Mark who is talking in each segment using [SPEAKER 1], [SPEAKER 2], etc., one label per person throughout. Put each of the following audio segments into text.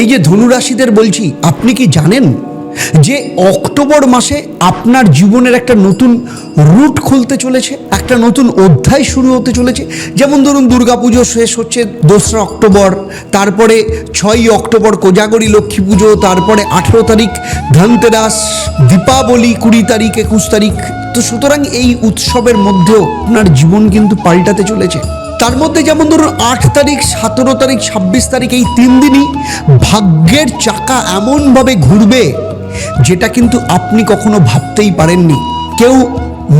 [SPEAKER 1] এই যে ধনুরাশিদের বলছি, আপনি কি জানেন যে অক্টোবর মাসে আপনার জীবনের একটা নতুন রুট খুলতে চলেছে, একটা নতুন অধ্যায় শুরু হতে চলেছে? যেমন ধরুন দুর্গাপুজো শেষ হচ্ছে দোসরা অক্টোবর, তারপরে ছয়ই অক্টোবর কোজাগরী লক্ষ্মী পুজো, তারপরে আঠেরো তারিখ ধনতেরাস, দীপাবলি কুড়ি তারিখ, একুশ তারিখ। তো সুতরাং এই উৎসবের মধ্যেও আপনার জীবন কিন্তু পাল্টাতে চলেছে। তার মধ্যে যেমন ধরুন আট তারিখ, সতেরো তারিখ, ছাব্বিশ তারিখ এই তিন দিনই ভাগ্যের চাকা এমনভাবে ঘুরবে যেটা কিন্তু আপনি কখনো ভাবতেই পারেননি। কেউ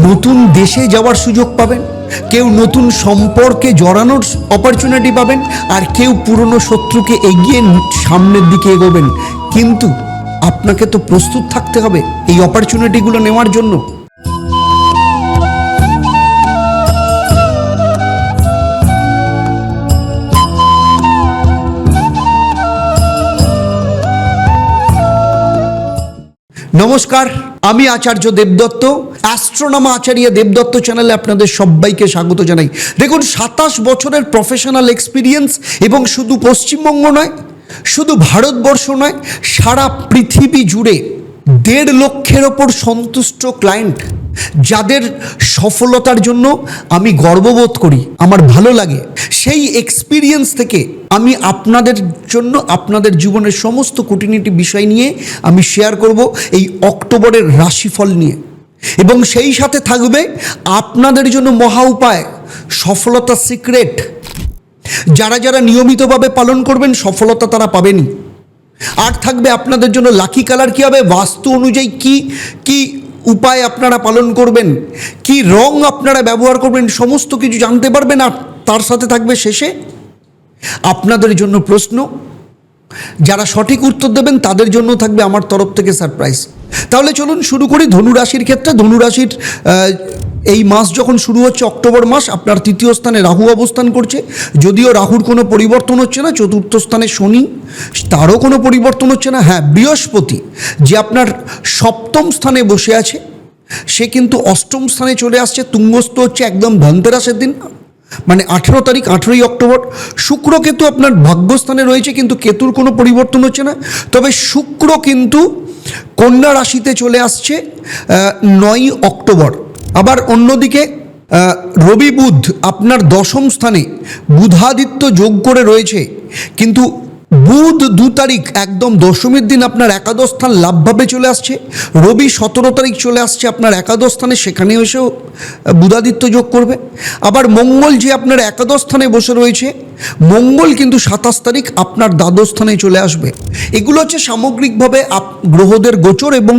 [SPEAKER 1] নতুন দেশে যাওয়ার সুযোগ পাবেন, কেউ নতুন সম্পর্কে জড়ানোর অপরচুনিটি পাবেন, আর কেউ পুরনো শত্রুকে এগিয়ে সামনের দিকে এগোবেন। কিন্তু আপনাকে তো প্রস্তুত থাকতে হবে এই অপরচুনিটিগুলো নেওয়ার জন্য। নমস্কার, আমি আচার্য দেবদত্ত অ্যাস্ট্রোনামা আচার্য দেবদত্ত চ্যানেলে আপনাদের সবাইকে স্বাগত জানাই। দেখুন, সাতাশ বছরের প্রফেশনাল এক্সপিরিয়েন্স এবং শুধু পশ্চিমবঙ্গ নয়, শুধু ভারতবর্ষ নয়, সারা পৃথিবী জুড়ে দেড় লক্ষের ওপর সন্তুষ্ট ক্লায়েন্ট যাদের সফলতার জন্য আমি গর্ববোধ করি, আমার ভালো লাগে, সেই এক্সপিরিয়েন্স থেকে আমি আপনাদের জন্য, আপনাদের জীবনের সমস্ত কুটিনিটি বিষয় নিয়ে আমি শেয়ার করব এই অক্টোবরের রাশিফল নিয়ে। এবং সেই সাথে থাকবে আপনাদের জন্য মহা উপায়, সফলতা সিক্রেট যারা যারা নিয়মিতভাবে পালন করবেন, সফলতা তারা পাবেনই। আর থাকবে আপনাদের জন্য লাকি কালার কী হবে? বাস্তু অনুযায়ী কি কি উপায় আপনারা পালন করবেন, কি রং আপনারা ব্যবহার করবেন, সমস্ত কিছু জানতে পারবেন আর তার সাথে থাকবে শেষে আপনাদের জন্য প্রশ্ন, যারা সঠিক উত্তর দেবেন তাদের জন্য থাকবে আমার তরফ থেকে সারপ্রাইজ তাহলে চলুন শুরু করি ধনুরাশির ক্ষেত্রে। ধনুরাশির এই মাস যখন শুরু হচ্ছে, অক্টোবর মাস, আপনার তৃতীয় স্থানে রাহু অবস্থান করছে। যদিও রাহুর কোনো পরিবর্তন হচ্ছে না, চতুর্থ স্থানে শনি, তারও কোনো পরিবর্তন হচ্ছে না। হ্যাঁ বৃহস্পতি, যে আপনার সপ্তম স্থানে বসে আছে, সে কিন্তু অষ্টম স্থানে চলে আসছে। তুঙ্গস্থ হচ্ছে একদম ধনতেরাসের দিন মানে আঠেরো তারিখ, আঠেরোই অক্টোবর। শুক্র কেতু আপনার ভাগ্যস্থানে রয়েছে, কিন্তু কেতুর কোনো পরিবর্তন হচ্ছে না। তবে শুক্র কিন্তু কন্যা রাশিতে চলে আসছে নয়ই অক্টোবর। আবার অন্যদিকে রবি বুধ আপনার দশম স্থানে বুধাদিত্য যোগ করে রয়েছে। কিন্তু বুধ দু তারিখ একদম দশমীর দিন আপনার একাদশ স্থান লাভভাবে চলে আসছে। রবি সতেরো তারিখ চলে আসছে আপনার একাদশ স্থানে সেখানে এসেও বুধাদিত্য যোগ করবে। আবার মঙ্গল যে আপনার একাদশ স্থানে বসে রয়েছে, মঙ্গল কিন্তু সাতাশ তারিখ আপনার দ্বাদশ স্থানে চলে আসবে। এগুলো হচ্ছে সামগ্রিকভাবে আপ, গ্রহদের গোচর এবং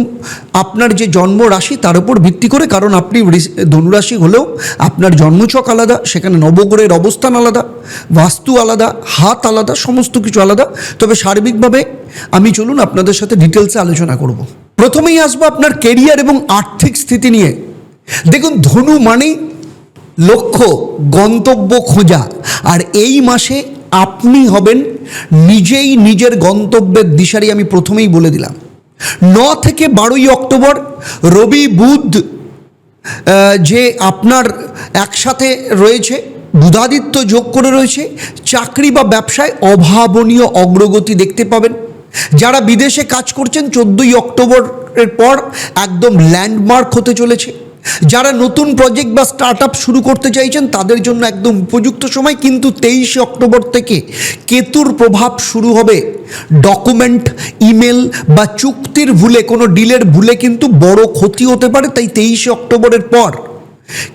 [SPEAKER 1] আপনার যে জন্ম রাশি তার উপর ভিত্তি করে, কারণ আপনি ধনুরাশি হলেও আপনার জন্মছক আলাদা, সেখানে নবগ্রহের অবস্থান আলাদা, বাস্তু আলাদা, হাত আলাদা, সমস্ত কিছু আলাদা। তবে সার্বিকভাবে আমি চলুন আপনাদের সাথে ডিটেলসে আলোচনা করব। প্রথমেই আসব আপনার কেরিয়ার এবং আর্থিক স্থিতি নিয়ে। দেখুন, ধনু মানেই লক্ষ্য, গন্তব্য খোঁজা। আর এই মাসে আপনি হবেন নিজেই নিজের গন্তব্যের দিশারি আমি প্রথমেই বলে দিলাম। ন থেকে বারোই অক্টোবর, রবি, বুধ যে আপনার একসাথে রয়েছে, বুধাদিত্য যোগ করে রয়েছে, চাকরি বা ব্যবসায় অভাবনীয় অগ্রগতি দেখতে পাবেন। যারা বিদেশে কাজ করছেন, চোদ্দোই অক্টোবরের পর একদম ল্যান্ডমার্ক হতে চলেছে। যারা নতুন প্রজেক্ট বা স্টার্ট শুরু করতে চাইছেন, তাদের জন্য একদম উপযুক্ত সময়। কিন্তু তেইশে অক্টোবর থেকে কেতুর প্রভাব শুরু হবে। ডকুমেন্ট ইমেল বা চুক্তির ভুলে, কোনো ডিলের ভুলে কিন্তু বড় ক্ষতি হতে পারে, তাই তেইশে অক্টোবরের পর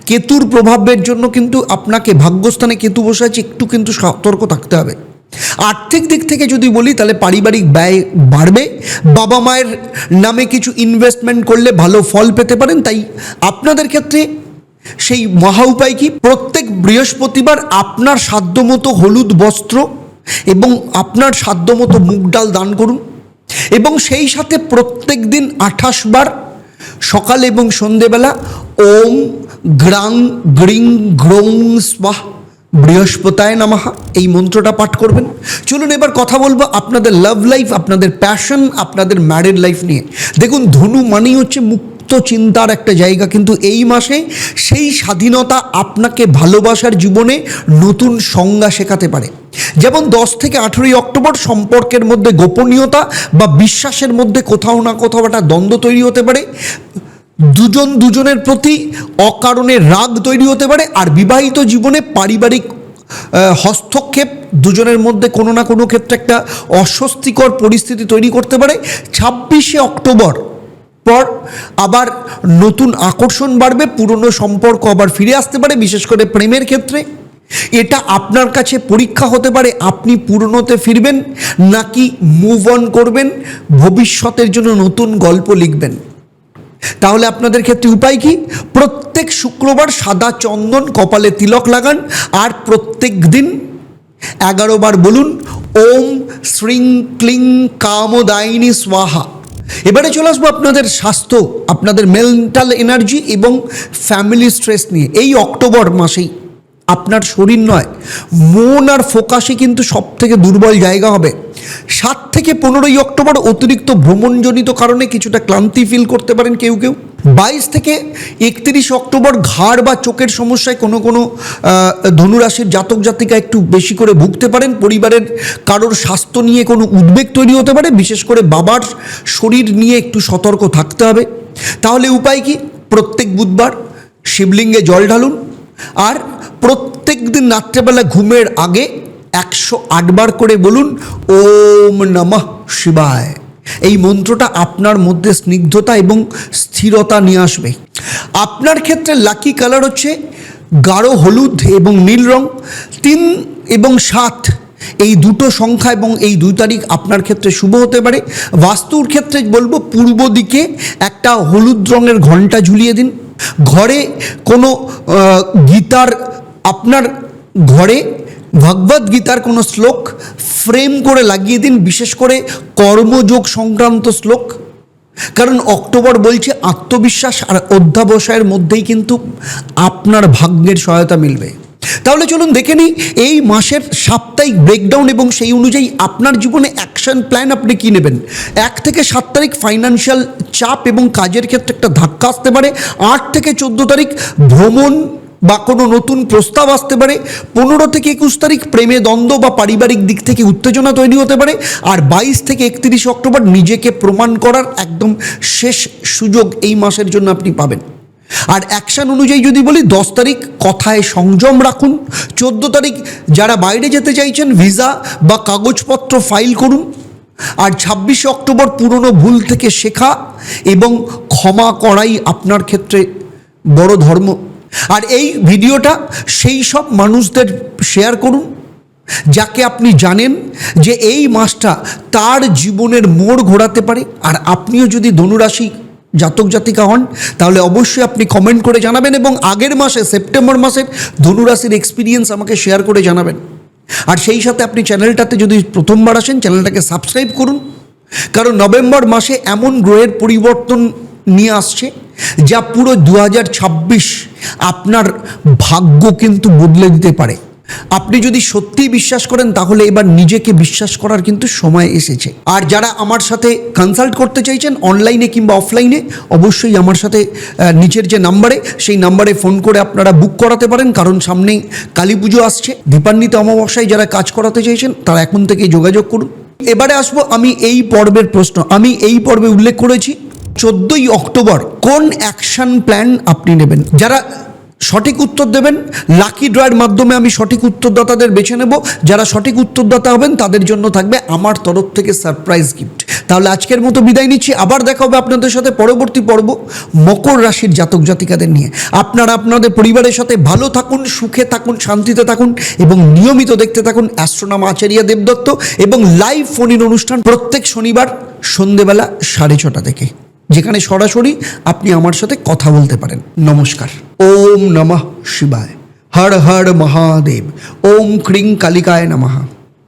[SPEAKER 1] কেতুর প্রভাবের জন্য কিন্তু আপনাকে ভাগ্যস্থানে কেতু বসে আছে, একটু কিন্তু সতর্ক থাকতে হবে। আর্থিক দিক থেকে যদি বলি, তাহলে পারিবারিক ব্যয় বাড়বে। বাবা মায়ের নামে কিছু ইনভেস্টমেন্ট করলে ভালো ফল পেতে পারেন। তাই আপনাদের ক্ষেত্রে সেই মহা উপায় কি? প্রত্যেক বৃহস্পতিবার আপনার সাধ্যমতো হলুদ বস্ত্র এবং আপনার সাধ্যমতো মুগ ডাল দান করুন। এবং সেই সাথে প্রত্যেক দিন আঠাশ বার সকাল এবং সন্ধেবেলা ওম গ্রাং গ্রিং গ্রোং স্বাহ বৃহস্পতায় নামাহা, এই মন্ত্রটা পাঠ করবেন। চলুন এবার কথা বলব আপনাদের লাভ লাইফ আপনাদের প্যাশন আপনাদের ম্যারিড লাইফ নিয়ে। দেখুন, ধনু মানেই হচ্ছে মুক্ত চিন্তার একটা জায়গা, কিন্তু এই মাসে সেই স্বাধীনতা আপনাকে ভালোবাসার জীবনে নতুন সংজ্ঞা শেখাতে পারে। যেমন দশ থেকে আঠেরোই অক্টোবর সম্পর্কের মধ্যে গোপনীয়তা বা বিশ্বাসের মধ্যে কোথাও না কোথাও একটা দ্বন্দ্ব তৈরি হতে পারে। দুজন দুজনের প্রতি অকারণে রাগ তৈরি হতে পারে আর বিবাহিত জীবনে পারিবারিক হস্তক্ষেপ দুজনের মধ্যে কোনো না কোনো ক্ষেত্রে একটা অস্বস্তিকর পরিস্থিতি তৈরি করতে পারে। ছাব্বিশে অক্টোবর পর আবার নতুন আকর্ষণ বাড়বে, পুরনো সম্পর্ক আবার ফিরে আসতে পারে, বিশেষ করে প্রেমের ক্ষেত্রে। এটা আপনার কাছে পরীক্ষা হতে পারে, আপনি পুরনোতে ফিরবেন নাকি মুভ অন করবেন, ভবিষ্যতের জন্য নতুন গল্প লিখবেন। তাহলে আপনাদের ক্ষেত্রে উপায় কি? প্রত্যেক শুক্রবার সাদা চন্দন কপালে তিলক লাগান, আর প্রত্যেক দিন এগারো বার বলুন, ওম শ্রীং ক্লিং কামদায়িনী স্বাহা। এবারে চলে আসব আপনাদের স্বাস্থ্য, আপনাদের মেন্টাল এনার্জি এবং ফ্যামিলি স্ট্রেস নিয়ে। এই অক্টোবর মাসেই আপনার শরীর নয়, মন আর ফোকাসই কিন্তু সব থেকে দুর্বল জায়গা হবে। সাত থেকে পনেরোই অক্টোবর অতিরিক্ত ভ্রমণজনিত কারণে কিছুটা ক্লান্তি ফিল করতে পারেন কেউ কেউ। বাইশ থেকে একত্রিশ অক্টোবর ঘাড় বা চোখের সমস্যায় কোনো কোনো ধনুরাশির জাতক জাতিকা একটু বেশি করে ভুগতে পারেন। পরিবারের কারোর স্বাস্থ্য নিয়ে কোনো উদ্বেগ তৈরি হতে পারে। বিশেষ করে বাবার শরীর নিয়ে একটু সতর্ক থাকতে হবে। তাহলে উপায় কি? প্রত্যেক বুধবার শিবলিঙ্গে জল ঢালুন। আর প্রত্যেক দিন রাত্রেবেলা ঘুমের আগে একশো আটবার করে বলুন, ওম নমঃ শিবায়। এই মন্ত্রটা আপনার মধ্যে স্নিগ্ধতা এবং স্থিরতা নিয়ে আসবে। আপনার ক্ষেত্রে লাকি কালার হচ্ছে গাঢ় হলুদ এবং নীল রং। তিন এবং সাত, এই দুটো সংখ্যা এবং এই দুই তারিখ আপনার ক্ষেত্রে শুভ হতে পারে। বাস্তুর ক্ষেত্রে বলব, পূর্ব দিকে একটা হলুদ রঙের ঘণ্টা ঝুলিয়ে দিন। ঘরে কোনো গীতার, আপনার ঘরে ভগবদ গীতার কোনো শ্লোক ফ্রেম করে লাগিয়ে দিন, বিশেষ করে কর্মযোগ সংক্রান্ত শ্লোক। কারণ অক্টোবর বলছে আত্মবিশ্বাস আর অধ্যাবসায়ের মধ্যেই কিন্তু আপনার ভাগ্যের সহায়তা মিলবে। তাহলে চলুন দেখে নিই, এই মাসের সাপ্তাহিক ব্রেকডাউন এবং সেই অনুযায়ী আপনার জীবনে অ্যাকশন প্ল্যান আপনি কী নেবেন? এক থেকে সাত তারিখ ফাইন্যান্সিয়াল চাপ এবং কাজের ক্ষেত্রে একটা ধাক্কা আসতে পারে, আট থেকে চোদ্দ তারিখ ভ্রমণ বা কোনো নতুন প্রস্তাব আসতে পারে, পনেরো থেকে একুশ তারিখ প্রেমে দ্বন্দ্ব বা পারিবারিক দিক থেকে উত্তেজনা তৈরি হতে পারে, আর বাইশ থেকে একত্রিশ অক্টোবর নিজেকে প্রমাণ করার একদম শেষ সুযোগ এই মাসের জন্য আপনি পাবেন। আর অ্যাকশন অনুযায়ী যদি বলি, দশ তারিখ কথায় সংযম রাখুন, চোদ্দ তারিখ যারা বাইরে যেতে চাইছেন, ভিসা বা কাগজপত্র ফাইল করুন, আর ছাব্বিশে অক্টোবর পুরনো ভুল থেকে শেখা এবং ক্ষমা করাই আপনার ক্ষেত্রে বড় ধর্ম। আর এই ভিডিওটা সেই সব মানুষদের শেয়ার করুন, যাকে আপনি জানেন যে এই মাসটা তার জীবনের মোড় ঘোরাতে পারে। আর আপনিও যদি ধনুরাশি জাতক জাতিকা হন, তাহলে অবশ্যই আপনি কমেন্ট করে জানাবেন এবং আগের মাসে, সেপ্টেম্বর মাসের ধনুরাশির এক্সপিরিয়েন্স আমাকে শেয়ার করে জানাবেন। আর সেই সাথে আপনি চ্যানেলটাতে যদি প্রথমবার আসেন চ্যানেলটাকে সাবস্ক্রাইব করুন। কারণ নভেম্বর মাসে এমন গ্রহের পরিবর্তন নিয়ে আসছে, যা পুরো দু হাজার ছাব্বিশ আপনার ভাগ্য কিন্তু বদলে দিতে পারে। আপনি যদি সত্যিই বিশ্বাস করেন, তাহলে এবার নিজেকে বিশ্বাস করার কিন্তু সময় এসেছে। আর যারা আমার সাথে কনসাল্ট করতে চাইছেন অনলাইনে কিংবা অফলাইনে অবশ্যই আমার সাথে নিচের যে নাম্বারে সেই নাম্বারে ফোন করে আপনারা বুক করাতে পারেন, কারণ সামনেই কালী পুজো আসছে। দীপান্বিত অমাবস্যায় যারা কাজ করাতে চাইছেন, তারা এখন থেকেই যোগাযোগ করুন। এবারে আসব আমি এই পর্বের প্রশ্ন। আমি এই পর্বে উল্লেখ করেছি চোদ্দোই অক্টোবর কোন অ্যাকশন প্ল্যান আপনি নেবেন? যারা সঠিক উত্তর দেবেন, লাকি ড্রয়ের মাধ্যমে আমি সঠিক উত্তরদাতাদের বেছে নেব। যারা সঠিক উত্তরদাতা হবেন, তাদের জন্য থাকবে আমার তরফ থেকে সারপ্রাইজ গিফট। তাহলে আজকের মতো বিদায় নিচ্ছি। আবার দেখা হবে আপনাদের সাথে পরবর্তী পর্ব মকর রাশির জাতক জাতিকাদের নিয়ে। আপনারা আপনাদের পরিবারের সাথে ভালো থাকুন, সুখে থাকুন, শান্তিতে থাকুন এবং নিয়মিত দেখতে থাকুন অ্যাস্ট্রোনাম আচারিয়া দেবদত্ত এবং লাইভ ফোন অনুষ্ঠান প্রত্যেক শনিবার সন্ধেবেলা সাড়ে ছটা থেকে। যেখানে সরাসরি আপনি আমার সাথে কথা বলতে পারেন। নমস্কার। ওম নমঃ শিবায়। হর হর মহাদেব। ওম ক্রিং কালিকায় নমঃ।